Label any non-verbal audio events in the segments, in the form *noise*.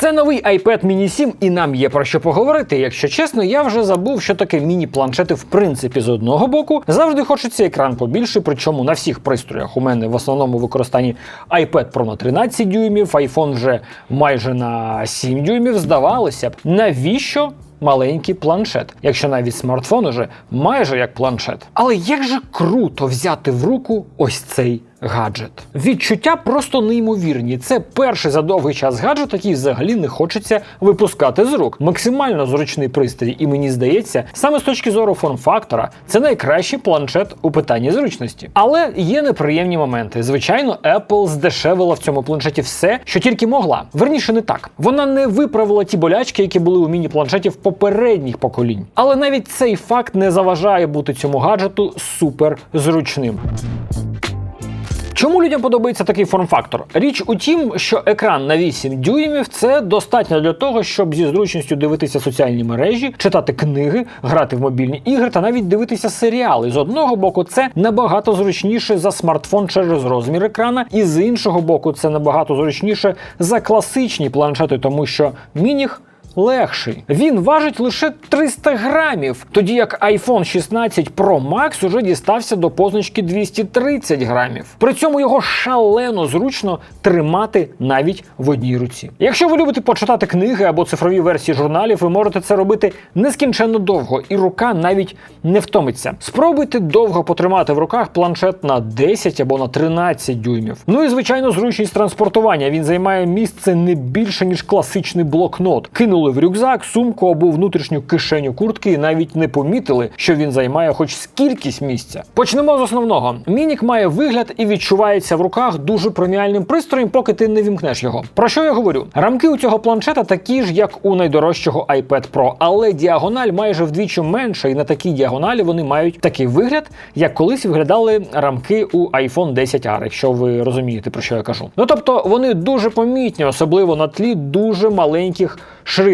Це новий iPad Mini 7, і нам є про що поговорити. Якщо чесно, я вже забув, що таке міні-планшети в принципі з одного боку. Завжди хочеться екран побільше, причому на всіх пристроях. У мене в основному використанні iPad Pro на 13 дюймів, iPhone вже майже на 7 дюймів. Здавалося б, навіщо? Маленький планшет, якщо навіть смартфон уже майже як планшет. Але як же круто взяти в руку ось цей гаджет. Відчуття просто неймовірні. Це перший за довгий час гаджет, який взагалі не хочеться випускати з рук. Максимально зручний пристрій, і мені здається, саме з точки зору форм-фактора, це найкращий планшет у питанні зручності. Але є неприємні моменти. Звичайно, Apple здешевила в цьому планшеті все, що тільки могла. Верніше не так. Вона не виправила ті болячки, які були у міні-планшетів попередніх поколінь. Але навіть цей факт не заважає бути цьому гаджету супер зручним. Чому людям подобається такий форм-фактор? Річ у тім, що екран на 8 дюймів це достатньо для того, щоб зі зручністю дивитися соціальні мережі, читати книги, грати в мобільні ігри та навіть дивитися серіали. З одного боку, це набагато зручніше за смартфон через розмір екрана, і з іншого боку, це набагато зручніше за класичні планшети, тому що мініх легший. Він важить лише 300 грамів, тоді як iPhone 16 Pro Max уже дістався до позначки 230 грамів. При цьому його шалено зручно тримати навіть в одній руці. Якщо ви любите почитати книги або цифрові версії журналів, ви можете це робити нескінченно довго, і рука навіть не втомиться. Спробуйте довго потримати в руках планшет на 10 або на 13 дюймів. Ну і звичайно, зручність транспортування. Він займає місце не більше ніж класичний блокнот. Кинули в рюкзак, сумку або внутрішню кишеню куртки і навіть не помітили, що він займає хоч скількись місця. Почнемо з основного. Мінік має вигляд і відчувається в руках дуже преміальним пристроєм, поки ти не вімкнеш його. Про що я говорю? Рамки у цього планшета такі ж, як у найдорожчого iPad Pro, але діагональ майже вдвічі менша, і на такій діагоналі вони мають такий вигляд, як колись виглядали рамки у iPhone 10R, якщо ви розумієте про що я кажу. Ну тобто вони дуже помітні, особливо на тлі дуже маленьких шрифтів,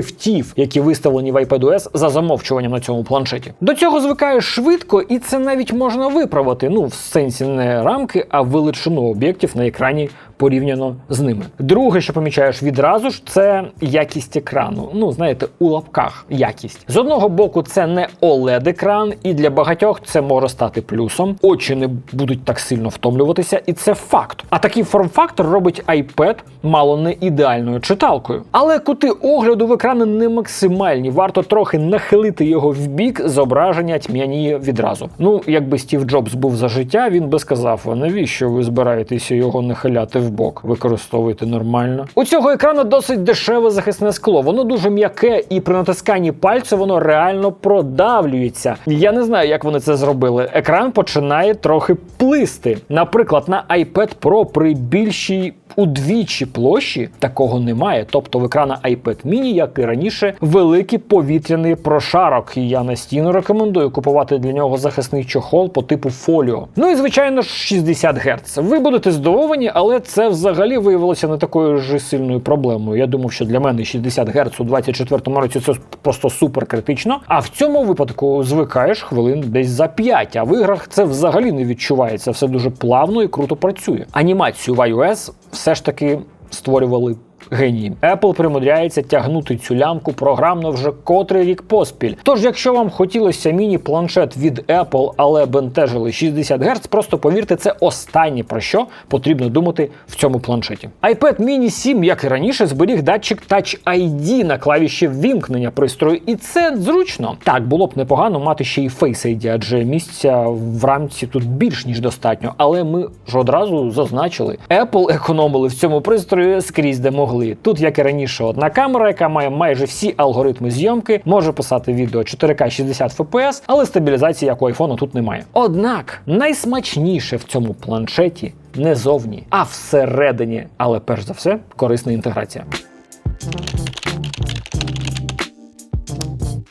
які виставлені в iPadOS за замовчуванням на цьому планшеті. До цього звикаєш швидко, і це навіть можна виправити. Ну, в сенсі не рамки, а величину об'єктів на екрані порівняно з ними. Друге, що помічаєш відразу ж, це якість екрану. Ну, знаєте, у лапках якість. З одного боку, це не oled екран і для багатьох це може стати плюсом. Очі не будуть так сильно втомлюватися, і це факт. А такий форм-фактор робить iPad мало не ідеальною читалкою. Але кути огляду в екрани не максимальні. Варто трохи нахилити його в бік, зображення тьмяніє відразу. Ну, якби Стів Джобс був за життя, він би сказав: навіщо ви збираєтеся його нахиляти в бок? Використовуйте нормально. У цього екрану досить дешеве захисне скло. Воно дуже м'яке, і при натисканні пальцю воно реально продавлюється. Я не знаю, як вони це зробили. Екран починає трохи плисти. Наприклад, на iPad Pro при більшій удвічі площі такого немає. Тобто в екрана iPad mini, як і раніше, великий повітряний прошарок. І я настійно рекомендую купувати для нього захисний чохол по типу фоліо. Ну і звичайно ж 60 Гц. Ви будете здивовані, але це взагалі виявилося не такою ж сильною проблемою. Я думав, що для мене 60 Гц у 24-му році це просто супер критично. А в цьому випадку звикаєш хвилин десь за 5, а в іграх це взагалі не відчувається. Все дуже плавно і круто працює. Анімацію в iOS все ж таки створювали. Генії. Apple примудряється тягнути цю лямку програмно вже котрий рік поспіль. Тож, якщо вам хотілося міні-планшет від Apple, але бентежили 60 Гц, просто повірте, це останнє про що потрібно думати в цьому планшеті. iPad mini 7, як і раніше, зберіг датчик Touch ID на клавіші ввімкнення пристрою, і це зручно. Так, було б непогано мати ще й Face ID, адже місця в рамці тут більш ніж достатньо. Але ми ж одразу зазначили, Apple економили в цьому пристрої скрізь де могли. Тут, як і раніше, одна камера, яка має майже всі алгоритми зйомки, може писати відео 4К 60 FPS, але стабілізації як у iPhone тут немає. Однак найсмачніше в цьому планшеті не зовні, а всередині. Але перш за все, корисна інтеграція.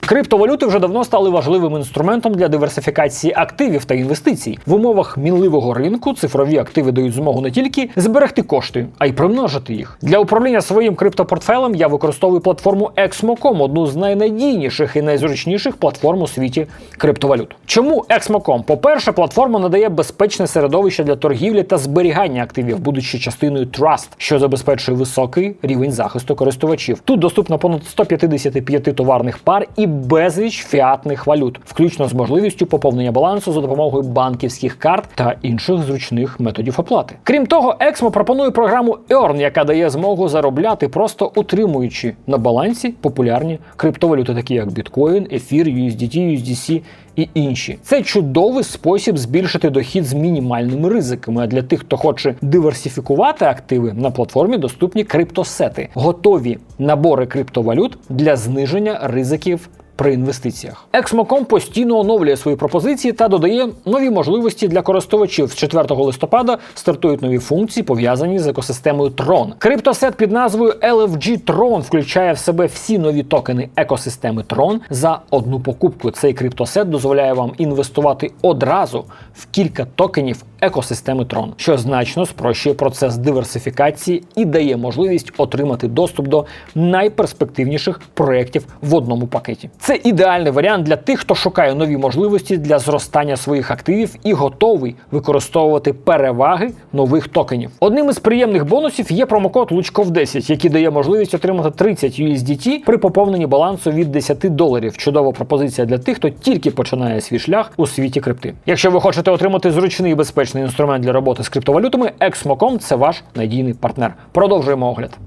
Криптовалюти вже давно стали важливим інструментом для диверсифікації активів та інвестицій. В умовах мінливого ринку цифрові активи дають змогу не тільки зберегти кошти, а й примножити їх. Для управління своїм криптопортфелем я використовую платформу Exmo.com, одну з найнадійніших і найзручніших платформ у світі криптовалют. Чому Exmo.com? По-перше, платформа надає безпечне середовище для торгівлі та зберігання активів, будучи частиною Trust, що забезпечує високий рівень захисту користувачів. Тут доступно понад 155 товарних пар і безліч фіатних валют, включно з можливістю поповнення балансу за допомогою банківських карт та інших зручних методів оплати. Крім того, Exmo пропонує програму Earn, яка дає змогу заробляти, просто утримуючи на балансі популярні криптовалюти, такі як Bitcoin, Ефір, USDT, USDC і інші. Це чудовий спосіб збільшити дохід з мінімальними ризиками. А для тих, хто хоче диверсифікувати активи, на платформі доступні криптосети, готові набори криптовалют для зниження ризиків. При інвестиціях Exmo.com постійно оновлює свої пропозиції та додає нові можливості для користувачів. З 4 листопада стартують нові функції, пов'язані з екосистемою Tron. Криптосет під назвою LFG Tron включає в себе всі нові токени екосистеми Tron за одну покупку. Цей криптосет дозволяє вам інвестувати одразу в кілька токенів екосистеми Tron, що значно спрощує процес диверсифікації і дає можливість отримати доступ до найперспективніших проєктів в одному пакеті. Це ідеальний варіант для тих, хто шукає нові можливості для зростання своїх активів і готовий використовувати переваги нових токенів. Одним із приємних бонусів є промокод Лучков 10, який дає можливість отримати 30 USDT при поповненні балансу від 10 доларів. Чудова пропозиція для тих, хто тільки починає свій шлях у світі крипти. Якщо ви хочете отримати зручний і безпечний інструмент для роботи з криптовалютами, Exmo.com – це ваш надійний партнер. Продовжуємо огляд.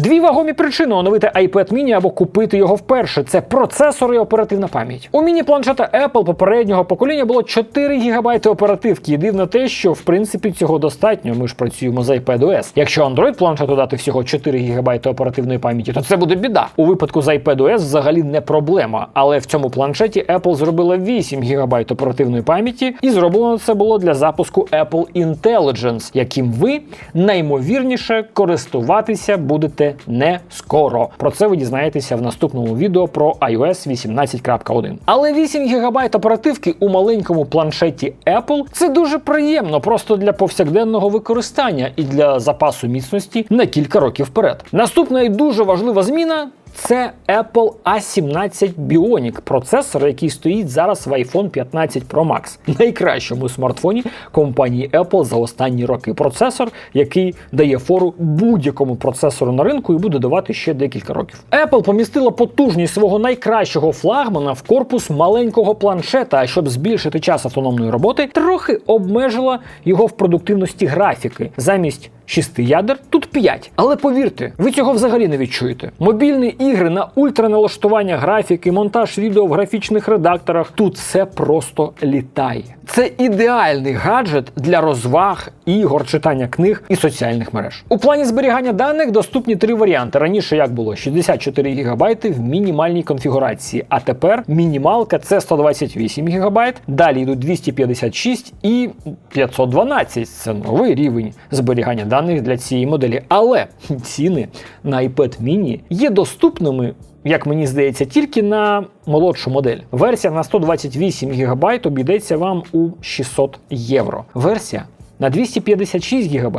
Дві вагомі причини оновити iPad mini або купити його вперше. Це процесор і оперативна пам'ять. У міні-планшета Apple попереднього покоління було 4 ГБ оперативки. І дивно те, що в принципі цього достатньо. Ми ж працюємо з iPadOS. Якщо Android планшету дати всього 4 ГБ оперативної пам'яті, то це буде біда. У випадку з iPadOS взагалі не проблема. Але в цьому планшеті Apple зробила 8 ГБ оперативної пам'яті, і зроблено це було для запуску Apple Intelligence, яким ви наймовірніше користуватися будете не скоро. Про це ви дізнаєтеся в наступному відео про iOS 18.1. Але 8 ГБ оперативки у маленькому планшеті Apple це дуже приємно, просто для повсякденного використання і для запасу міцності на кілька років вперед. Наступна і дуже важлива зміна. Це Apple A17 Bionic, процесор, який стоїть зараз в iPhone 15 Pro Max, *laughs* найкращому смартфоні компанії Apple за останні роки. Процесор, який дає фору будь-якому процесору на ринку і буде давати ще декілька років. Apple помістила потужність свого найкращого флагмана в корпус маленького планшета, а щоб збільшити час автономної роботи, трохи обмежила його в продуктивності графіки. Замість 6 ядер, тут 5. Але повірте, ви цього взагалі не відчуєте. Мобільні ігри на ультраналаштування графіки, монтаж відео в графічних редакторах. Тут все просто літає. Це ідеальний гаджет для розваг, ігор, читання книг і соціальних мереж. У плані зберігання даних доступні три варіанти. Раніше як було 64 ГБ в мінімальній конфігурації, а тепер мінімалка це 128 ГБ, далі йдуть 256 і 512. Це новий рівень зберігання даних для цієї моделі. Але ціни на iPad mini є доступними. Як мені здається, тільки на молодшу модель. Версія на 128 ГБ обійдеться вам у 600 євро. Версія на 256 ГБ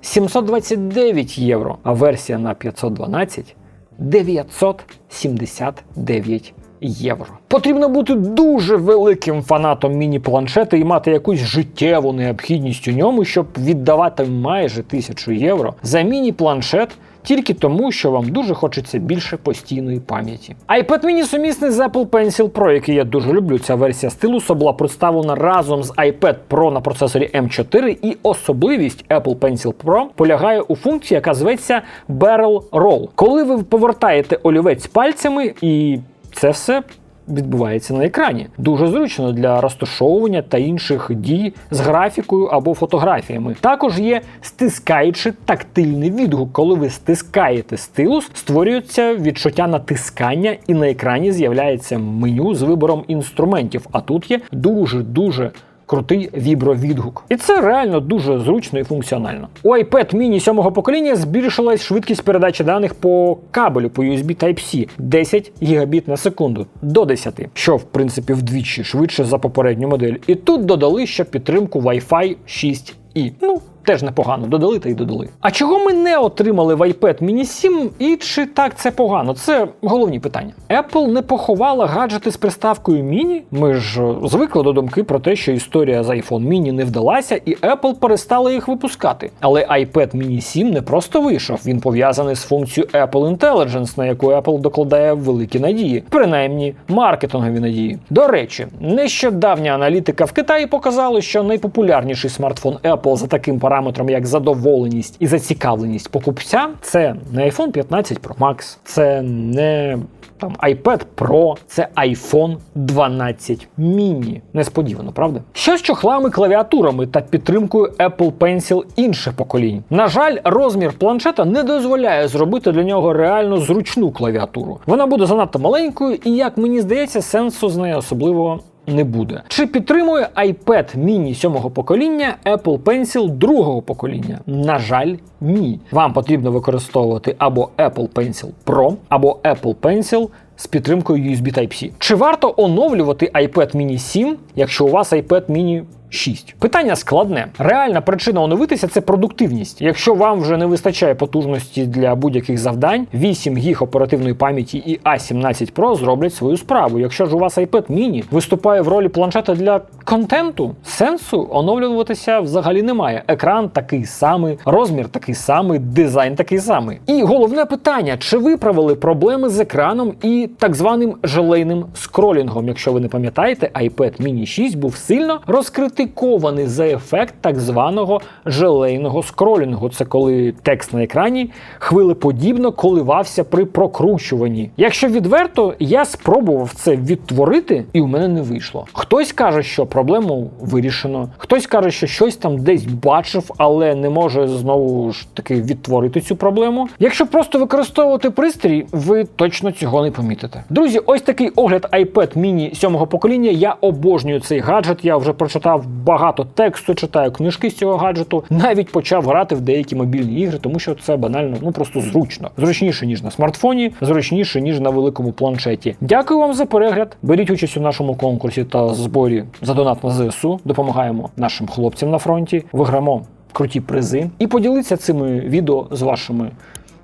729 євро, а версія на 512 979 євро. Потрібно бути дуже великим фанатом міні-планшета і мати якусь життєву необхідність у ньому, щоб віддавати майже тисячу євро за міні-планшет. Тільки тому, що вам дуже хочеться більше постійної пам'яті. iPad mini сумісний з Apple Pencil Pro, який я дуже люблю. Ця версія стилуса була представлена разом з iPad Pro на процесорі M4, і особливість Apple Pencil Pro полягає у функції, яка зветься Barrel Roll. Коли ви повертаєте олівець пальцями і це все відбувається на екрані. Дуже зручно для розташовування та інших дій з графікою або фотографіями. Також є стискаючи тактильний відгук. Коли ви стискаєте стилус, створюється відчуття натискання, і на екрані з'являється меню з вибором інструментів. А тут є дуже-дуже крутий вібровідгук. І це реально дуже зручно і функціонально. У iPad mini 7 покоління збільшилась швидкість передачі даних по кабелю по USB Type-C 10 гігабіт на секунду до 10, що в принципі вдвічі швидше за попередню модель. І тут додали ще підтримку Wi-Fi 6 і ну. Теж непогано додали та й додали. А чого ми не отримали в iPad mini 7 і чи так це погано? Це головні питання. Apple не поховала гаджети з приставкою Mini. Ми ж е, звикли до думки про те, що історія з iPhone mini не вдалася, і Apple перестала їх випускати. Але iPad mini 7 не просто вийшов, він пов'язаний з функцією Apple Intelligence, на яку Apple докладає великі надії, принаймні маркетингові надії. До речі, нещодавня аналітика в Китаї показала, що найпопулярніший смартфон Apple за таким параметром, як задоволеність і зацікавленість покупця, це не iPhone 15 Pro Max, це не там iPad Pro, це iPhone 12 mini. Несподівано, правда? Що з чохлами, клавіатурами та підтримкою Apple Pencil інших поколінь. На жаль, розмір планшета не дозволяє зробити для нього реально зручну клавіатуру. Вона буде занадто маленькою, і як мені здається, сенсу з нею особливо не буде. Чи підтримує iPad mini 7-го покоління Apple Pencil другого покоління? На жаль, ні. Вам потрібно використовувати або Apple Pencil Pro, або Apple Pencil з підтримкою USB Type-C. Чи варто оновлювати iPad mini 7, якщо у вас iPad mini 6. Питання складне. Реальна причина оновитися це продуктивність. Якщо вам вже не вистачає потужності для будь-яких завдань, 8 гіг оперативної пам'яті і A17 Pro зроблять свою справу. Якщо ж у вас iPad mini виступає в ролі планшета для контенту, сенсу оновлюватися взагалі немає. Екран такий самий, розмір такий самий, дизайн такий самий. І головне питання: чи виправили проблеми з екраном і так званим желейним скролінгом? Якщо ви не пам'ятаєте, iPad mini 6 був сильно розкритий критикований за ефект так званого желейного скролінгу. Це коли текст на екрані хвилеподібно коливався при прокручуванні. Якщо відверто, я спробував це відтворити, і у мене не вийшло. Хтось каже, що проблему вирішено, хтось каже, що щось там десь бачив, але не може знову ж таки відтворити цю проблему. Якщо просто використовувати пристрій, ви точно цього не помітите. Друзі, ось такий огляд iPad mini сьомого покоління. Я обожнюю цей гаджет. Я вже прочитав багато тексту, читаю книжки з цього гаджету. Навіть почав грати в деякі мобільні ігри, тому що це банально, ну просто зручно. Зручніше ніж на смартфоні, зручніше ніж на великому планшеті. Дякую вам за перегляд. Беріть участь у нашому конкурсі та зборі за донат на ЗСУ. Допомагаємо нашим хлопцям на фронті. Виграмо круті призи і поділіться цими відео з вашими.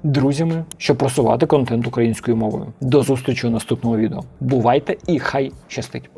Друзями, щоб просувати контент українською мовою. До зустрічі у наступному відео. Бувайте і хай щастить!